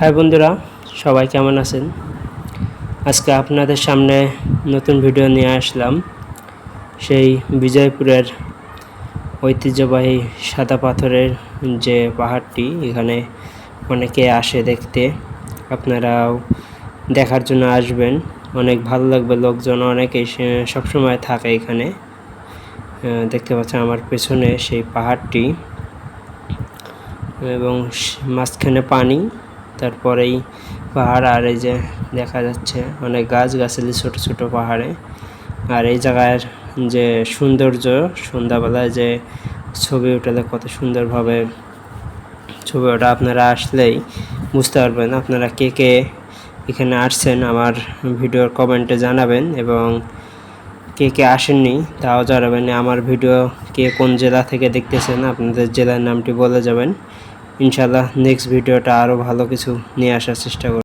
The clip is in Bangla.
হাই বন্ধুরা, সবাই কেমন আছেন? আজকে আপনাদের সামনে নতুন ভিডিও নিয়ে আসলাম। সেই বিজয়পুরের ঐতিহ্যবাহী সাদা পাথরের যে পাহাড়টি, এখানে অনেকে আসে দেখতে। আপনারাও দেখার জন্য আসবেন। অনেক ভালো লাগবে, লোকজন অনেকেই সবসময় থাকে এখানে। দেখতে পাচ্ছেন আমার পেছনে সেই পাহাড়টি। এবং মাঝখানে পানি। তারপরেই পাহাড়, আর এই যে দেখা যাচ্ছে অনেক গাছ গাছালি ছোট ছোট পাহাড়ে। আর এই জায়গার যে সৌন্দর্য, সন্ধ্যাবেলায় যে ছবি উঠালে কত সুন্দরভাবে ছবি ওটা আপনারা আসলেই বুঝতে পারবেন আপনারা কে কে এখানে আসছেন, আমার ভিডিওর কমেন্টে জানাবেন এবং কে কে আসেননি তাও জানাবেন। আমার ভিডিও কে কোন জেলা থেকে দেখতেছেন আপনাদের জেলার নামটি বলে যাবেন। ইনশাল্লাহ নেক্সট ভিডিওটা আরও ভালো কিছু নিয়ে আসার চেষ্টা করব।